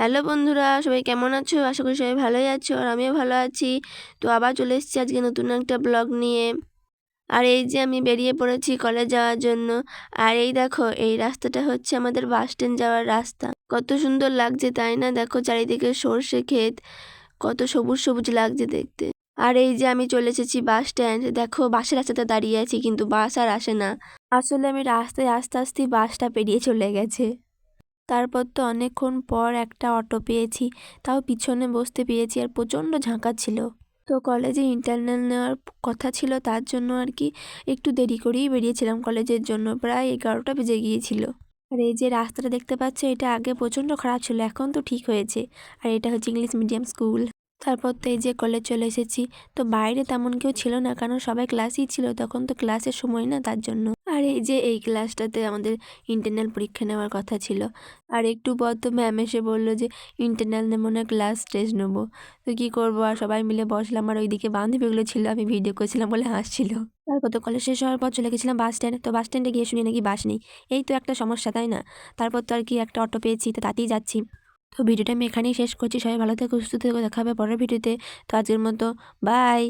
Hello বন্ধুরা, সবাই কেমন আছো? আশা করি সবাই ভালোই আছো আর আমিও ভালো আছি। তো আবার চলে এসেছি আজকে নতুন একটা ব্লগ নিয়ে। আর এই যে আমি বেরিয়ে পড়েছি কলেজ যাওয়ার জন্য। আর এই দেখো, এই রাস্তাটা হচ্ছে আমাদের বাস স্ট্যান্ড যাওয়ার রাস্তা। কত সুন্দর লাগছে, তাই না? দেখো চারিদিকে সর্ষে ক্ষেত, কত সবুজ সবুজ লাগছে দেখতে। আর এই যে আমি চলে এসেছি বাস স্ট্যান্ড, দেখো বাসের রাস্তাতে দাঁড়িয়ে আছি, কিন্তু বাস আর আসে না। আসলে আমি রাস্তায় আস্তে আস্তে বাসটা পেরিয়ে চলে গেছে। তারপর তো অনেকক্ষণ পর একটা অটো পেয়েছি। তাও পিছনে বসতে পেয়েছি আর প্রচণ্ড ঝাঁকা ছিল। তো কলেজে ইন্টারনাল নেওয়ার কথা ছিল তার জন্য আর কি একটু দেরি করেই বেরিয়েছিলাম কলেজের জন্য। প্রায় এগারোটা বেজে গিয়েছিল। আর এই যে রাস্তাটা দেখতে পাচ্ছ, এটা আগে প্রচণ্ড খারাপ ছিল, এখন তো ঠিক হয়েছে। আর এটা হচ্ছে ইংলিশ মিডিয়াম স্কুল। তারপর তো এই যে কলেজ চলে এসেছি। তো বাইরে তেমন কেউ ছিল না, কারণ সবাই ক্লাসই ছিল, তখন তো ক্লাসের সময় না তার জন্য। আর এই যে এই ক্লাসটাতে আমাদের ইন্টারনাল পরীক্ষা নেওয়ার কথা ছিল। আর একটু পর তো ম্যাম এসে বলল যে ইন্টারনাল নেব না ক্লাস টেস্ট নেব। তো কী করব? আর সবাই মিলে বসলাম। আর ওইদিকে বান্ধবীগুলো ছিল, আমি ভিডিও করছিলাম বলে হাসছিল। তারপর তো কলেজ শেষ হওয়ার পর চলে গেছিলাম বাস স্ট্যান্ডে তো বাস স্ট্যান্ডে গিয়ে শুনি নাকি বাস নেই। এই তো একটা সমস্যা, তাই না? তারপর তো আর কি একটা অটো পেয়েছি, তো তাতেই যাচ্ছি। তো ভিডিওটা আমি এখানেই শেষ করছি। সবাই ভালো থেকে, সুস্থ থেকে। দেখাবে পরের ভিডিওতে তো আজকের মতো বাই